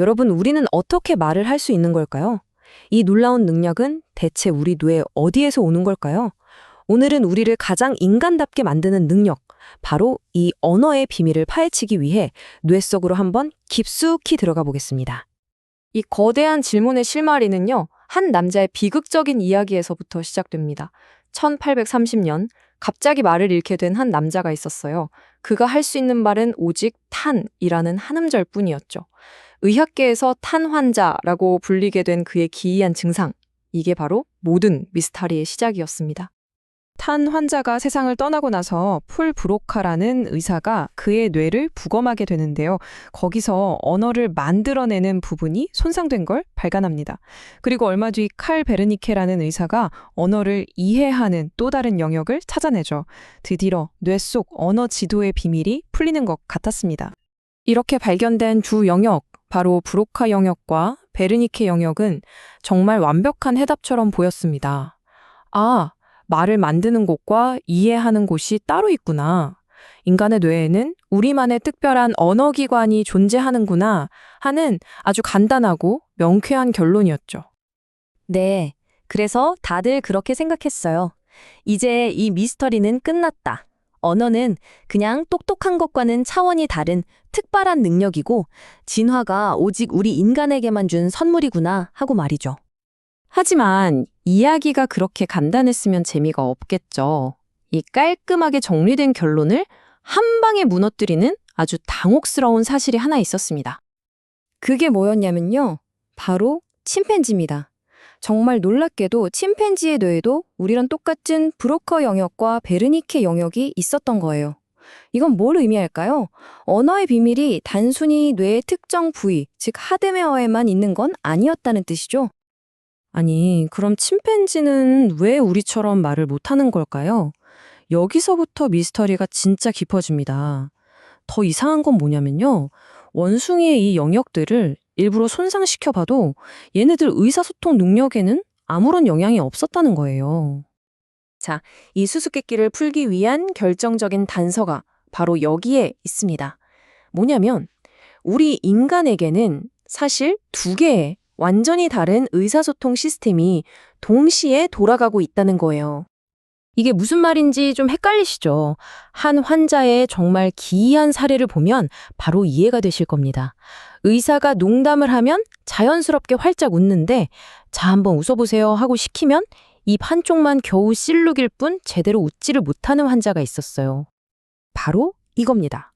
여러분, 우리는 어떻게 말을 할 수 있는 걸까요? 이 놀라운 능력은 대체 우리 뇌에 어디에서 오는 걸까요? 오늘은 우리를 가장 인간답게 만드는 능력, 바로 이 언어의 비밀을 파헤치기 위해 뇌 속으로 한번 깊숙이 들어가 보겠습니다. 이 거대한 질문의 실마리는요, 한 남자의 비극적인 이야기에서부터 시작됩니다. 1830년, 갑자기 말을 잃게 된 한 남자가 있었어요. 그가 할 수 있는 말은 오직 탄이라는 한 음절 뿐이었죠. 의학계에서 탄 환자라고 불리게 된 그의 기이한 증상. 이게 바로 모든 미스터리의 시작이었습니다. 탄 환자가 세상을 떠나고 나서 풀 브로카라는 의사가 그의 뇌를 부검하게 되는데요. 거기서 언어를 만들어내는 부분이 손상된 걸 발견합니다. 그리고 얼마 뒤 칼 베르니케라는 의사가 언어를 이해하는 또 다른 영역을 찾아내죠. 드디어 뇌 속 언어 지도의 비밀이 풀리는 것 같았습니다. 이렇게 발견된 두 영역, 바로 브로카 영역과 베르니케 영역은 정말 완벽한 해답처럼 보였습니다. 아, 말을 만드는 곳과 이해하는 곳이 따로 있구나. 인간의 뇌에는 우리만의 특별한 언어 기관이 존재하는구나 하는 아주 간단하고 명쾌한 결론이었죠. 네. 그래서 다들 그렇게 생각했어요. 이제 이 미스터리는 끝났다. 언어는 그냥 똑똑한 것과는 차원이 다른 특별한 능력이고 진화가 오직 우리 인간에게만 준 선물이구나 하고 말이죠. 하지만 이야기가 그렇게 간단했으면 재미가 없겠죠. 이 깔끔하게 정리된 결론을 한 방에 무너뜨리는 아주 당혹스러운 사실이 하나 있었습니다. 그게 뭐였냐면요. 바로 침팬지입니다. 정말 놀랍게도 침팬지의 뇌에도 우리랑 똑같은 브로커 영역과 베르니케 영역이 있었던 거예요. 이건 뭘 의미할까요? 언어의 비밀이 단순히 뇌의 특정 부위, 즉 하드웨어에만 있는 건 아니었다는 뜻이죠. 아니, 그럼 침팬지는 왜 우리처럼 말을 못하는 걸까요? 여기서부터 미스터리가 진짜 깊어집니다. 더 이상한 건 뭐냐면요. 원숭이의 이 영역들을 일부러 손상시켜봐도 얘네들 의사소통 능력에는 아무런 영향이 없었다는 거예요. 자, 이 수수께끼를 풀기 위한 결정적인 단서가 바로 여기에 있습니다. 뭐냐면, 우리 인간에게는 사실 두 개의 완전히 다른 의사소통 시스템이 동시에 돌아가고 있다는 거예요. 이게 무슨 말인지 좀 헷갈리시죠? 한 환자의 정말 기이한 사례를 보면 바로 이해가 되실 겁니다. 의사가 농담을 하면 자연스럽게 활짝 웃는데 자 한번 웃어보세요 하고 시키면 입 한쪽만 겨우 실룩일 뿐 제대로 웃지를 못하는 환자가 있었어요. 바로 이겁니다.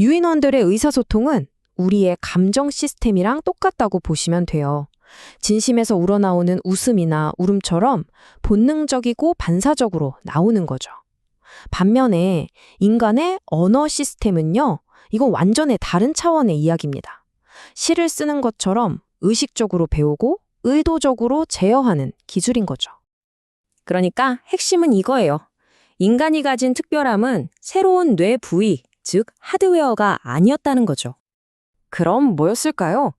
유인원들의 의사소통은 우리의 감정 시스템이랑 똑같다고 보시면 돼요. 진심에서 우러나오는 웃음이나 울음처럼 본능적이고 반사적으로 나오는 거죠. 반면에 인간의 언어 시스템은요, 이건 완전히 다른 차원의 이야기입니다. 시를 쓰는 것처럼 의식적으로 배우고 의도적으로 제어하는 기술인 거죠. 그러니까 핵심은 이거예요. 인간이 가진 특별함은 새로운 뇌 부위, 즉 하드웨어가 아니었다는 거죠. 그럼 뭐였을까요?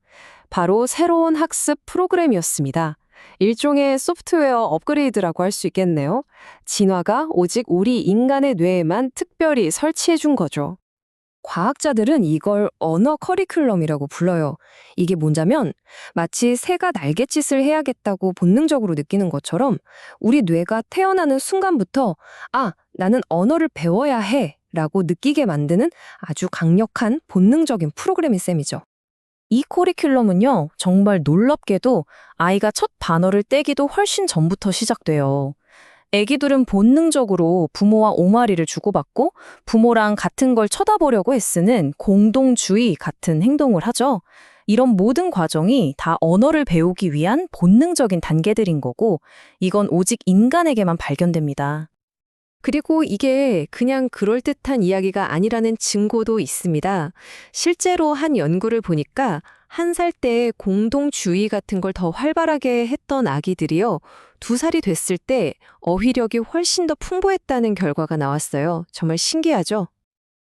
바로 새로운 학습 프로그램이었습니다. 일종의 소프트웨어 업그레이드라고 할 수 있겠네요. 진화가 오직 우리 인간의 뇌에만 특별히 설치해 준 거죠. 과학자들은 이걸 언어 커리큘럼이라고 불러요. 이게 뭔자면 마치 새가 날갯짓을 해야겠다고 본능적으로 느끼는 것처럼 우리 뇌가 태어나는 순간부터 아, 나는 언어를 배워야 해 라고 느끼게 만드는 아주 강력한 본능적인 프로그래밍 셈이죠. 이 커리큘럼은요, 정말 놀랍게도 아이가 첫 반어를 떼기도 훨씬 전부터 시작돼요. 애기들은 본능적으로 부모와 오마리를 주고받고 부모랑 같은 걸 쳐다보려고 애쓰는 공동주의 같은 행동을 하죠. 이런 모든 과정이 다 언어를 배우기 위한 본능적인 단계들인 거고, 이건 오직 인간에게만 발견됩니다. 그리고 이게 그냥 그럴듯한 이야기가 아니라는 증거도 있습니다. 실제로 한 연구를 보니까 한 살 때 공동주의 같은 걸 더 활발하게 했던 아기들이요. 두 살이 됐을 때 어휘력이 훨씬 더 풍부했다는 결과가 나왔어요. 정말 신기하죠?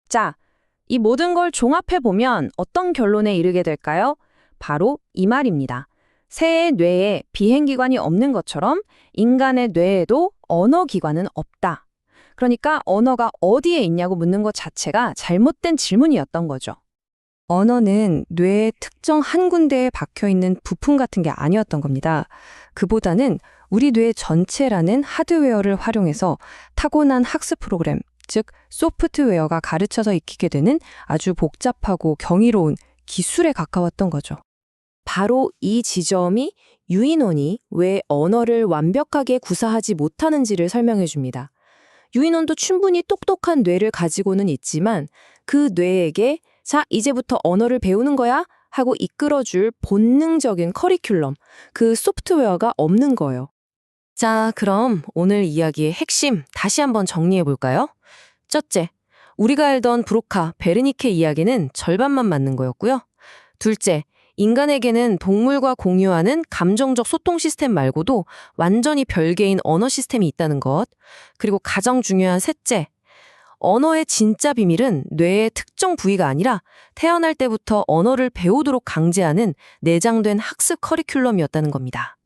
자, 이 모든 걸 종합해보면 어떤 결론에 이르게 될까요? 바로 이 말입니다. 새의 뇌에 비행기관이 없는 것처럼 인간의 뇌에도 언어기관은 없다. 그러니까 언어가 어디에 있냐고 묻는 것 자체가 잘못된 질문이었던 거죠. 언어는 뇌의 특정 한 군데에 박혀 있는 부품 같은 게 아니었던 겁니다. 그보다는 우리 뇌 전체라는 하드웨어를 활용해서 타고난 학습 프로그램, 즉 소프트웨어가 가르쳐서 익히게 되는 아주 복잡하고 경이로운 기술에 가까웠던 거죠. 바로 이 지점이 유인원이 왜 언어를 완벽하게 구사하지 못하는지를 설명해 줍니다. 유인원도 충분히 똑똑한 뇌를 가지고는 있지만 그 뇌에게 자, 이제부터 언어를 배우는 거야 하고 이끌어줄 본능적인 커리큘럼, 그 소프트웨어가 없는 거예요. 자, 그럼 오늘 이야기의 핵심 다시 한번 정리해 볼까요? 첫째, 우리가 알던 브로카, 베르니케 이야기는 절반만 맞는 거였고요. 둘째, 인간에게는 동물과 공유하는 감정적 소통 시스템 말고도 완전히 별개인 언어 시스템이 있다는 것. 그리고 가장 중요한 셋째, 언어의 진짜 비밀은 뇌의 특정 부위가 아니라 태어날 때부터 언어를 배우도록 강제하는 내장된 학습 커리큘럼이었다는 겁니다.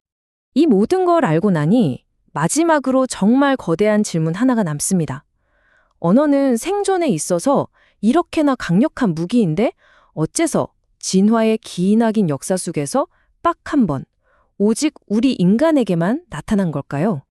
이 모든 걸 알고 나니 마지막으로 정말 거대한 질문 하나가 남습니다. 언어는 생존에 있어서 이렇게나 강력한 무기인데 어째서 진화의 기나긴 역사 속에서 딱한 번, 오직 우리 인간에게만 나타난 걸까요?